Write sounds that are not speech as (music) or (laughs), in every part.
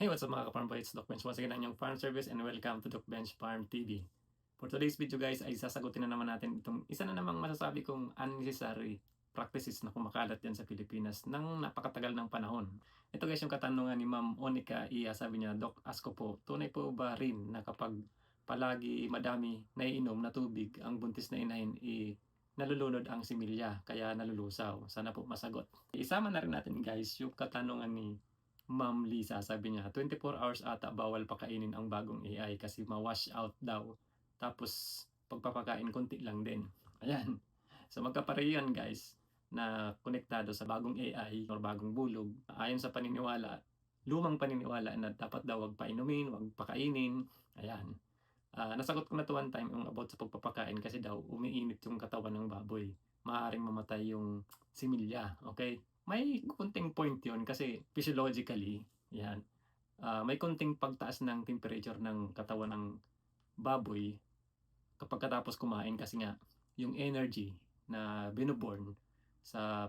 Hey, what's up mga ka-farm boys? Doc Bench once again ang inyong farm service and welcome to Doc Bench Farm TV. For today's video guys ay sasagutin na naman natin itong isa na namang masasabi kong unnecessary practices na kumakalat yan sa Pilipinas ng napakatagal ng panahon. Ito guys yung katanungan ni Ma'am Onika Iya. Sabi niya, Doc, ask ko po, tunay po ba rin na kapag palagi madami naiinom na tubig ang buntis na inahin i nalulunod ang similya kaya nalulusaw. Sana po masagot. Isama na rin natin guys yung katanungan ni Ma'am Lisa, sabi niya, 24 hours ata bawal pakainin ang bagong AI kasi ma-wash out daw. Tapos, pagpapakain, konti lang din. (laughs) Ayan. So, magkapareho yan guys na konektado sa bagong AI or bagong bulog. Ayon sa paniniwala, lumang paniniwala na dapat daw wag painumin, wag pakainin. Ayan. Ah, nasagot ko na to one time yung about sa pagpapakain kasi daw umiinit yung katawan ng baboy. Maaaring mamatay yung similya. Okay? May kunting point yon kasi physiologically, yan, ah, may kunting pagtaas ng temperature ng katawan ng baboy kapag katapos kumain kasi nga yung energy na binuborn sa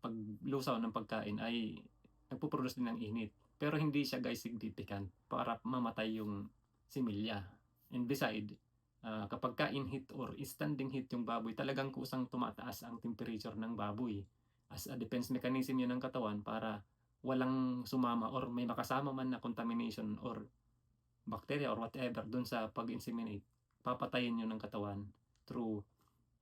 paglusaw ng pagkain ay nagpuproduce din ng init. Pero hindi siya guys significant para mamatay yung similya. And beside, ah, kapag kain heat or standing heat yung baboy, talagang kusang tumataas ang temperature ng baboy as a defense mechanism yun ng katawan para walang sumama or may makasama man na contamination or bacteria or whatever dun sa pag-inseminate, papatayin yun ng katawan through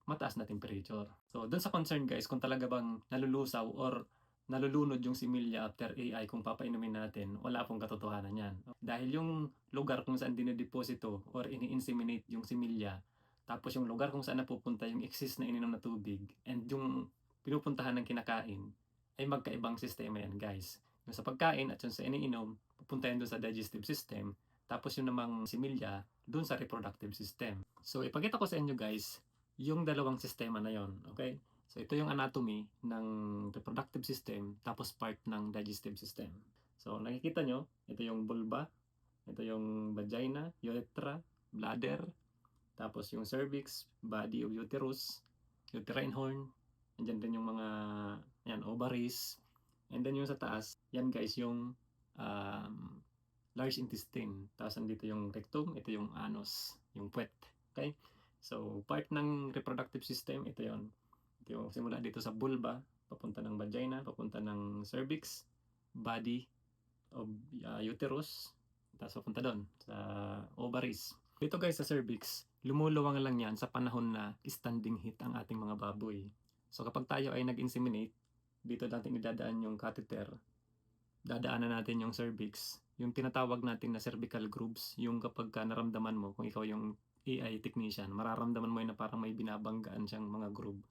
mataas na temperature. So, dun sa concern guys, kung talaga bang nalulusaw or nalulunod yung similya after AI kung papainumin natin, wala pong katotohanan yan. Dahil yung lugar kung saan dinideposito or ini-inseminate yung similya, tapos yung lugar kung saan napupunta yung excess na ininom na tubig, and yung pinupuntahan ng kinakain, ay magkaibang sistema yan guys. Yung sa pagkain at yung sa iniinom, pupunta yan doon sa digestive system, tapos yung namang similya, doon sa reproductive system. So, ipakita ko sa inyo guys, yung dalawang sistema na yon okay? So, ito yung anatomy ng reproductive system, tapos part ng digestive system. So, nakikita nyo, ito yung vulva, ito yung vagina, urethra, bladder, tapos yung cervix, body of uterus, uterine horn, andyan din yung mga, yan, ovaries, and then yung sa taas, yan guys, yung um, large intestine. Tapos andito yung rectum, ito yung anus, yung puwet. Okay? So, part ng reproductive system, ito yon Ito yung simula dito sa vulva, papunta ng vagina, papunta ng cervix, body of uh, uterus, tapos papunta doon sa ovaries. Dito guys sa cervix, lumuluwang lang yan sa panahon na standing heat ang ating mga baboy. So kapag tayo ay nag-inseminate, dito natin idadaan yung catheter, dadaanan natin yung cervix, yung tinatawag natin na cervical grooves, yung kapag ka naramdaman mo, kung ikaw yung AI technician, mararamdaman mo yun na parang may binabanggaan siyang mga groove.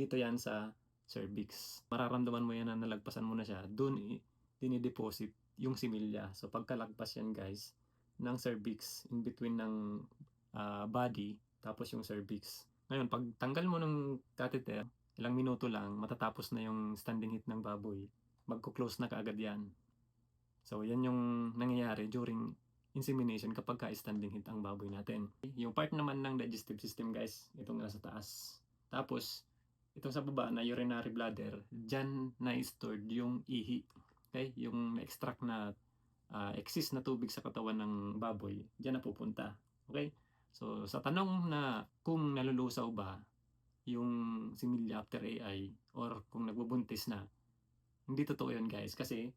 Dito yan sa cervix. Mararamdaman mo yan na nalagpasan mo na siya, i- dinideposit yung similya. So pagkalagpas yan guys, ng cervix, in between ng ah, body, tapos yung cervix. Ngayon, pag tanggal mo ng catheter, ilang minuto lang, matatapos na yung standing heat ng baboy. Magko-close na kaagad yan. So, yan yung nangyayari during insemination kapag ka-standing heat ang baboy natin. Yung part naman ng digestive system guys, itong nasa taas. Tapos, itong sa baba na urinary bladder, dyan na-stored yung ihi. Okay? Yung na-extract na uh, excess na tubig sa katawan ng baboy, dyan na pupunta. Okay? So, sa tanong na kung nalulusaw ba yung similya after AI or kung nagbubuntis na, hindi totoo yun guys kasi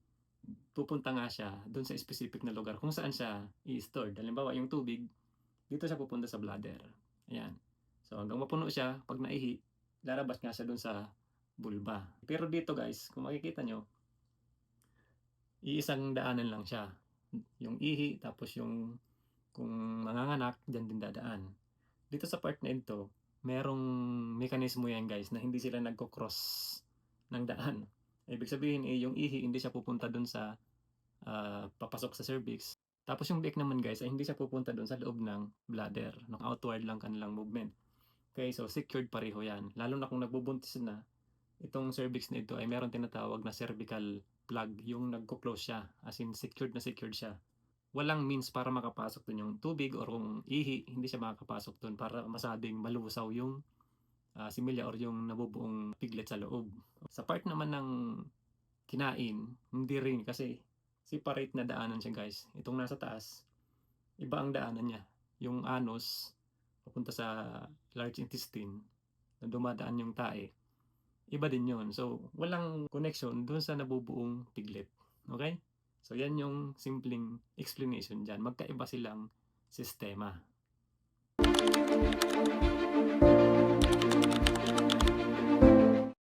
pupunta nga siya doon sa specific na lugar kung saan siya i-stored. Halimbawa, yung tubig, dito siya pupunta sa bladder. Ayan. So, hanggang mapuno siya, pag naihi, lalabas nga siya doon sa vulva. Pero dito guys, kung makikita nyo, iisang daanan lang siya. Yung ihi, tapos yung kung manganganak, dyan din dadaan. Dito sa part na ito, merong mekanismo yan guys na hindi sila nagko-cross ng daan. Ibig sabihin eh, yung ihi hindi siya pupunta dun sa ah, papasok sa cervix. Tapos yung biik naman guys ay hindi siya pupunta dun sa loob ng bladder. No, outward lang kanilang movement. Okay, so secured pareho yan. Lalo na kung nagbubuntis na, itong cervix na ito ay meron tinatawag na cervical plug. Yung nagko-close siya. As in, secured na secured siya. Walang means para makapasok dun yung tubig or kung ihi, hindi siya makakapasok dun para masabing malusaw yung ah, similya or yung nabubuong piglet sa loob. Sa part naman ng kinain, hindi rin kasi separate na daanan siya guys. Itong nasa taas, iba ang daanan niya. Yung anus, papunta sa large intestine, na dumadaan yung tae, iba din yun. So, walang connection dun sa nabubuong piglet. Okay? So, yan yung simpleng explanation dyan. Magkaiba silang sistema.